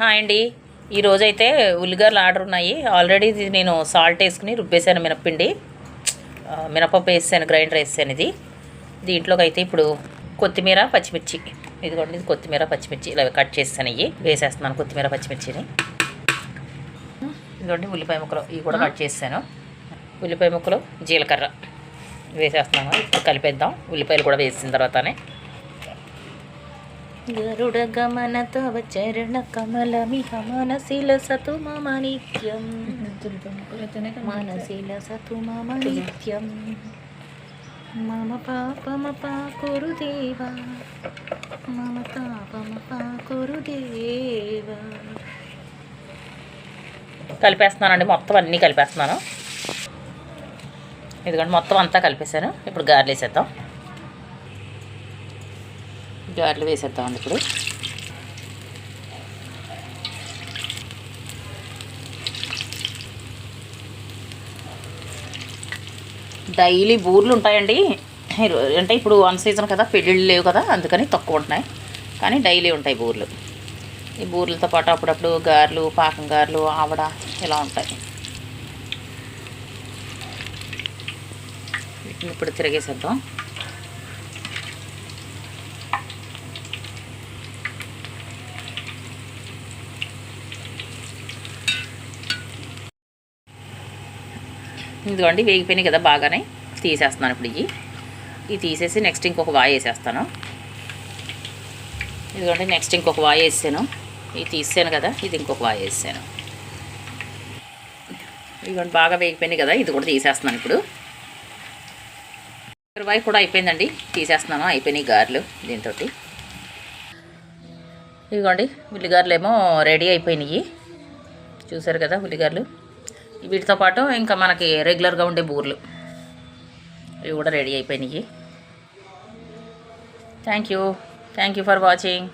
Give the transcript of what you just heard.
Hi అండి. ఈరోజు అయితే ఉల్లిగడ్డలు ఆర్డర్ ఉన్నాయి. ఆల్రెడీ ఇది నేను సాల్ట్ వేసుకుని రుబ్బేసాను మినప్పిండి. మినపప్పు వేసాను గ్రైండర్ వేసాను ఇది. దీంట్లోకి అయితే ఇప్పుడు కొత్తిమీర పచ్చిమిర్చి. ఇదిగోండి ఇది కొత్తిమీర పచ్చిమిర్చి. ఇలా కట్ చేస్తాను ఇవి. వేసేస్తున్నాను కొత్తిమీర పచ్చిమిర్చిని. ఇదిగోండి ఉల్లిపాయ ముక్కలు ఇవి కూడా కట్ చేస్తాను. ఉల్లిపాయ ముక్కలు జీలకర్ర వేసేస్తున్నాను. కలిపేద్దాం. ఉల్లిపాయలు కూడా వేసిన తర్వాతనే. గరుడ గమన తవ చరణ కమలమిహ మనసిల సతు మమ నిత్యం మనసిల సతు మమ నిత్యం మమ పాపమ పాకురు దేవా మమ పాపమ పాకురు దేవా కలిపేస్తున్నానండి. మొత్తం అన్నీ కలిపేస్తున్నాను. ఇదిగోండి మొత్తం అంతా కలిపేసాను ఇప్పుడు గారెలు వేసేద్దాం వేసేద్దామండి ఇప్పుడు. డైలీ బూర్లు ఉంటాయండి. అంటే ఇప్పుడు వన్ సీజన్ కదా పెళ్ళిళ్ళు లేవు కదా అందుకని తక్కువ ఉంటున్నాయి. కానీ డైలీ ఉంటాయి బూర్లు. ఈ బూర్లతో పాటు అప్పుడప్పుడు గారెలు పాకం గారెలు ఆవడ ఇలా ఉంటాయి. వీటిని ఇప్పుడు తిరిగేసేద్దాం. ఇదిగోండి వేగిపోయినాయి కదా బాగానే. తీసేస్తున్నాను ఇప్పుడు ఇవి. ఇవి తీసేసి నెక్స్ట్ ఇంకొక వాయి వేసేస్తాను. ఇదిగోండి నెక్స్ట్ ఇంకొక వాయి వేసాను. ఇది తీసాను కదా ఇది ఇంకొక వాయి వేసాను. ఇదిగోండి బాగా వేగిపోయినాయి కదా ఇది కూడా తీసేస్తున్నాను ఇప్పుడు. వాయి కూడా అయిపోయిందండి. తీసేస్తున్నాను అయిపోయినాయి గారెలు దీంతో ఇదిగోండి ఉల్లిగారులు ఏమో రెడీ అయిపోయినాయి. చూసారు కదా ఉల్లిగారులు? వీటితో పాటు ఇంకా మనకి రెగ్యులర్గా ఉండే బూర్లు. ఇవి కూడా రెడీ అయిపోయినాయి. Thank you thank you for watching